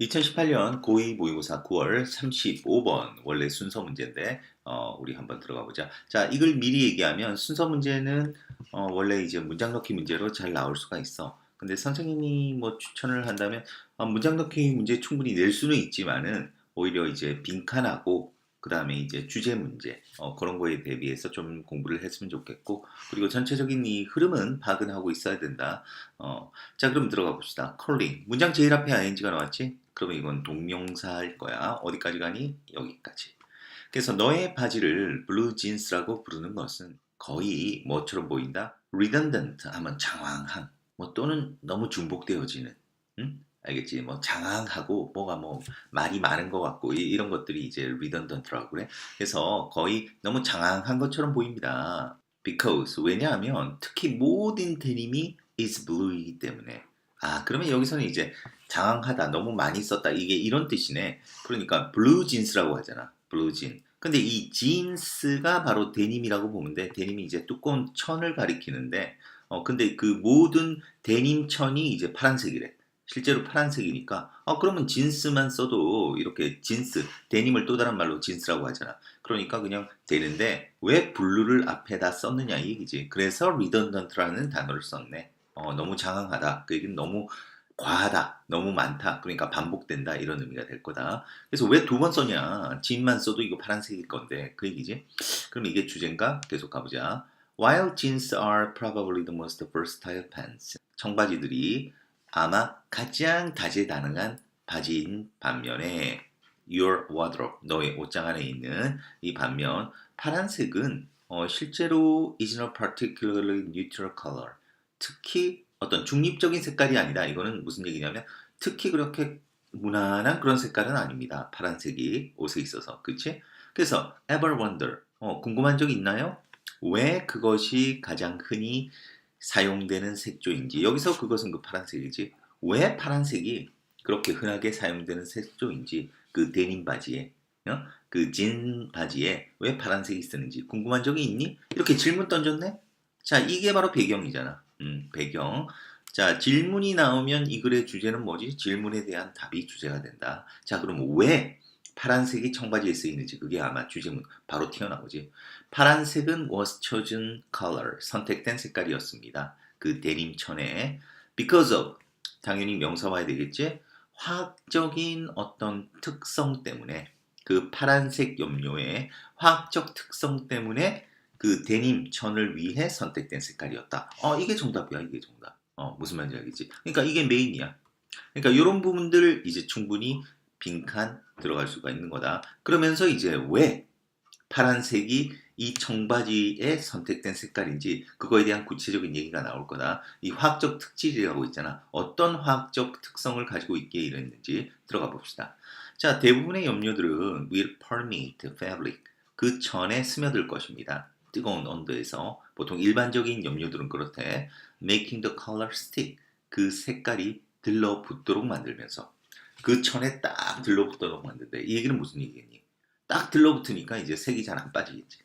(2018년) 고2 모의고사 9월 35번 원래 순서 문제인데 어, 우리 한번 들어가 보자. 자, 이걸 미리 얘기하면 순서 문제는 어, 원래 이제 문장 넣기 문제로 잘 나올 수가 있어. 근데 선생님이 뭐 추천을 한다면 어, 문장 넣기 문제 충분히 낼 수는 있지만은 오히려 이제 빈칸하고 그 다음에 이제 주제 문제 어, 그런 거에 대비해서 좀 공부를 했으면 좋겠고 그리고 전체적인 이 흐름은 파악은 하고 있어야 된다. 어, 자 그럼 들어가 봅시다. 컬링 문장 제일 앞에 ing가 나왔지? 그러면 이건 동명사일 거야. 어디까지 가니? 여기까지. 그래서 너의 바지를 블루 진스라고 부르는 것은 거의 뭐처럼 보인다? redundant 하면 장황한 뭐 또는 너무 중복되어지는 응? 알겠지? 뭐 장황하고 뭐가 뭐 말이 많은 것 같고 이- 이런 것들이 이제 redundant라고 그래. 그래서 거의 너무 장황한 것처럼 보입니다. Because 왜냐하면 특히 모든 데님이 is blue이기 때문에 아 그러면 여기서는 이제 장황하다 너무 많이 썼다 이게 이런 뜻이네. 그러니까 blue jeans라고 하잖아. blue jean. 근데 이 jeans가 바로 데님이라고 돼. 데님이 이제 두꺼운 천을 가리키는데 어 근데 그 모든 데님 천이 이제 파란색이래. 실제로 파란색이니까 어 그러면 진스만 써도 이렇게 진스 데님을 또 다른 말로 진스라고 하잖아. 그러니까 그냥 되는데 왜 블루를 앞에다 썼느냐 이 얘기지. 그래서 redundant라는 단어를 썼네. 어 너무 장황하다. 그 얘기는 너무 과하다, 너무 많다, 그러니까 반복된다 이런 의미가 될 거다. 그래서 왜 두 번 써냐? 진만 써도 이거 파란색일 건데 그 얘기지. 그럼 이게 주제인가? 계속 가보자. While jeans are probably the most versatile pants, 청바지들이 아마 가장 다재다능한 바지인 반면에 your wardrobe, 너의 옷장 안에 있는 이 반면 파란색은 어, 실제로 is not particularly neutral color. 특히 어떤 중립적인 색깔이 아니다. 이거는 무슨 얘기냐면 특히 그렇게 무난한 그런 색깔은 아닙니다. 파란색이 옷에 있어서. 그치? 그래서 ever wonder. 어, 궁금한 적 있나요? 왜 그것이 가장 흔히 사용되는 색조인지. 여기서 그것은 그 파란색이지. 왜 파란색이 그렇게 흔하게 사용되는 색조인지. 그 데님 바지에. 어? 그진 바지에 왜 파란색이 쓰는지 궁금한 적이 있니? 이렇게 질문 던졌네? 자, 이게 바로 배경이잖아. 음, 배경. 자, 질문이 나오면 이 글의 주제는 뭐지? 질문에 대한 답이 주제가 된다. 자, 그럼 왜 파란색이 청바지에 쓰이는지 그게 아마 주제문 바로 튀어나오지. 파란색은 was chosen color, 선택된 색깔이었습니다. 그 데님 천에 because of 당연히 명사 와야 되겠지? 화학적인 어떤 특성 때문에 그 파란색 염료의 화학적 특성 때문에 그 데님 천을 위해 선택된 색깔이었다. 어, 이게 정답이야, 이게 정답. 어, 무슨 말인지 알겠지? 그러니까 이게 메인이야. 그러니까 이런 부분들 이제 충분히 빈칸 들어갈 수가 있는 거다. 그러면서 이제 왜 파란색이 이 청바지에 선택된 색깔인지 그거에 대한 구체적인 얘기가 나올 거다. 이 화학적 특질이라고 있잖아. 어떤 화학적 특성을 가지고 있기에 이랬는지 들어가 봅시다. 자, 대부분의 염료들은 will permeate fabric 그 천에 스며들 것입니다. 뜨거운 온도에서 보통 일반적인 염료들은 그렇대. making the color stick 그 색깔이 들러붙도록 만들면서 그 천에 딱 들러붙도록 만든대. 이 얘기는 무슨 얘기겠니? 딱 들러붙으니까 이제 색이 잘 안 빠지겠지.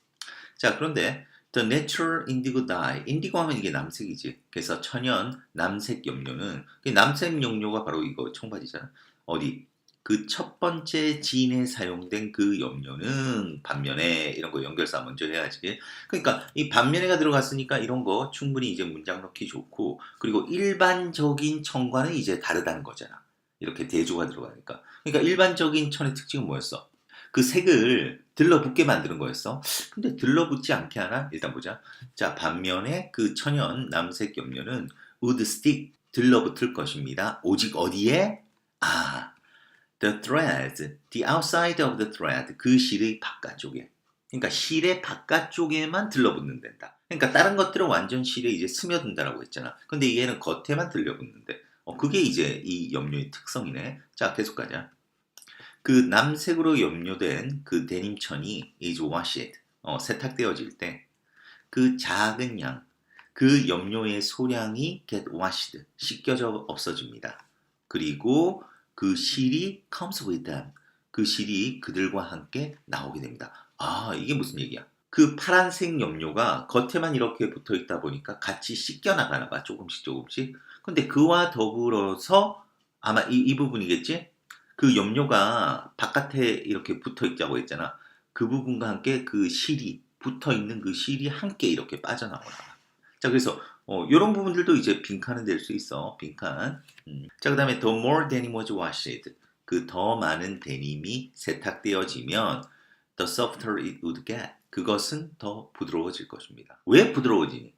자, 그런데 the natural indigo dye, 인디고 하면 이게 남색이지. 그래서 천연 남색 염료는 그 남색 염료가 바로 이거 청바지잖아. 어디? 그 첫 번째 진에 사용된 그 염료는 반면에 이런 거 연결사 먼저 해야지. 그러니까 이 반면에가 들어갔으니까 이런 거 충분히 이제 문장 넣기 좋고 그리고 일반적인 천과는 이제 다르다는 거잖아. 이렇게 대조가 들어가니까. 그러니까 일반적인 천의 특징은 뭐였어? 그 색을 들러붙게 만드는 거였어. 근데 들러붙지 않게 하나? 일단 보자. 자, 반면에 그 천연 남색 염료는 stick 들러붙을 것입니다. 오직 어디에? 아, the thread, the outside of the thread, 그 실의 바깥쪽에. 그러니까 실의 바깥쪽에만 들러붙는 된다. 그러니까 다른 것들은 완전 실에 이제 스며든다라고 했잖아. 근데 얘는 겉에만 들려붙는데. 어, 그게 이제 이 염료의 특성이네. 자, 계속 가자. 그 남색으로 염료된 그 데님천이 is washed, 어, 세탁되어질 때 그 작은 양, 그 염료의 소량이 get washed, 씻겨져 없어집니다. 그리고 그 실이 comes with them, 그 실이 그들과 함께 나오게 됩니다. 아, 이게 무슨 얘기야? 그 파란색 염료가 겉에만 이렇게 붙어 있다 보니까 같이 씻겨 나가나 봐 조금씩 조금씩. 근데 그와 더불어서 아마 이, 이 부분이겠지? 그 염료가 바깥에 이렇게 붙어 있다고 했잖아. 그 부분과 함께 그 실이 붙어 있는 그 실이 함께 이렇게 빠져나오나 봐. 자 그래서 어, 이런 부분들도 이제 빈칸은 될 수 있어. 빈칸. 음. 자 그 다음에 the more denim was washed. 그 더 많은 데님이 세탁되어지면 the softer it would get. 그것은 더 부드러워질 것입니다. 왜 부드러워지니?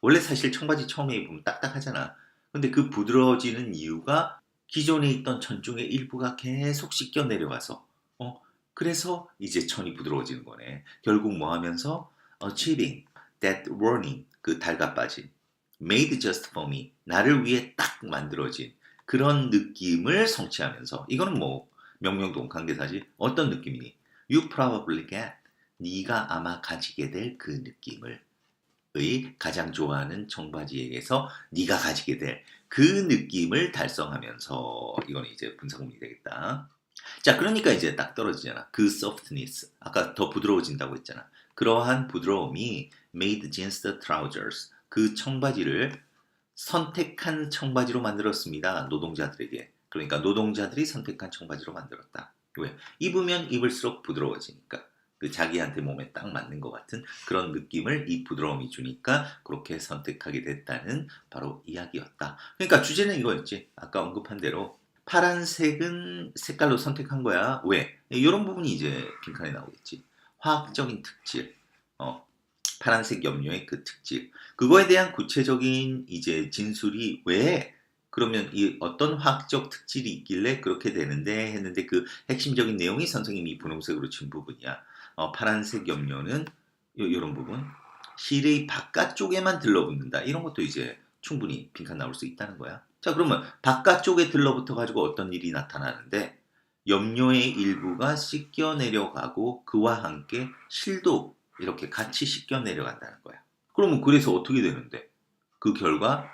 원래 사실 청바지 처음에 입으면 딱딱하잖아. 근데 그 부드러워지는 이유가 기존에 있던 천 중의 일부가 계속 씻겨 내려가서 어 그래서 이제 천이 부드러워지는 거네. 결국 뭐 하면서 achieving that warning 그 달갑빠짐 made just for me 나를 위해 딱 만들어진 그런 느낌을 성취하면서 이거는 뭐 명명동 관계사지 어떤 느낌이니? You probably get 네가 아마 가지게 될 그 느낌을 의 가장 좋아하는 청바지에게서 네가 가지게 될 그 느낌을 달성하면서 이거는 이제 분사구문이 되겠다. 자, 그러니까 이제 딱 떨어지잖아. 그 softness. 아까 더 부드러워진다고 했잖아. 그러한 부드러움이 made jeans the trousers. 그 청바지를 선택한 청바지로 만들었습니다. 노동자들에게. 그러니까 노동자들이 선택한 청바지로 만들었다. 왜? 입으면 입을수록 부드러워지니까. 그 자기한테 몸에 딱 맞는 것 같은 그런 느낌을 이 부드러움이 주니까 그렇게 선택하게 됐다는 바로 이야기였다. 그러니까 주제는 이거였지. 아까 언급한 대로 파란색은 색깔로 선택한 거야. 왜? 이런 부분이 이제 빈칸에 나오겠지. 화학적인 특질. 어, 파란색 염료의 그 특질. 그거에 대한 구체적인 이제 진술이 왜 그러면 이 어떤 화학적 특질이 있길래 그렇게 되는데 했는데 그 핵심적인 내용이 선생님이 분홍색으로 친 부분이야. 어, 파란색 염료는 이런 부분 실의 바깥쪽에만 들러붙는다. 이런 것도 이제 충분히 빈칸 나올 수 있다는 거야. 자 그러면 바깥쪽에 들러붙어 가지고 어떤 일이 나타나는데 염료의 일부가 씻겨 내려가고 그와 함께 실도 이렇게 같이 씻겨 내려간다는 거야. 그러면 그래서 어떻게 되는데? 그 결과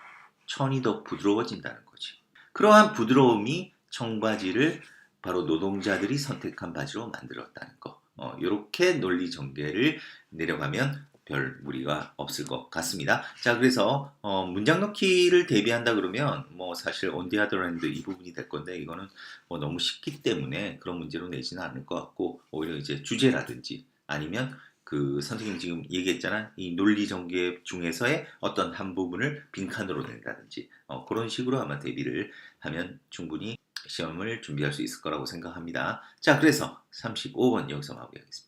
천이 더 부드러워진다는 거지. 그러한 부드러움이 청바지를 바로 노동자들이 선택한 바지로 만들었다는 거. 어, 이렇게 논리 전개를 내려가면 별 무리가 없을 것 같습니다. 자, 그래서 어, 문장 넣기를 대비한다 그러면 뭐 사실 other hand 이 부분이 될 건데 이거는 뭐 너무 쉽기 때문에 그런 문제로 내지는 않을 것 같고 오히려 이제 주제라든지 아니면 그 선생님 지금 얘기했잖아 이 논리 전개 중에서의 어떤 한 부분을 빈칸으로 낸다든지 어, 그런 식으로 아마 대비를 하면 충분히 시험을 준비할 수 있을 거라고 생각합니다. 자, 그래서 35번 여기서 마무리하겠습니다.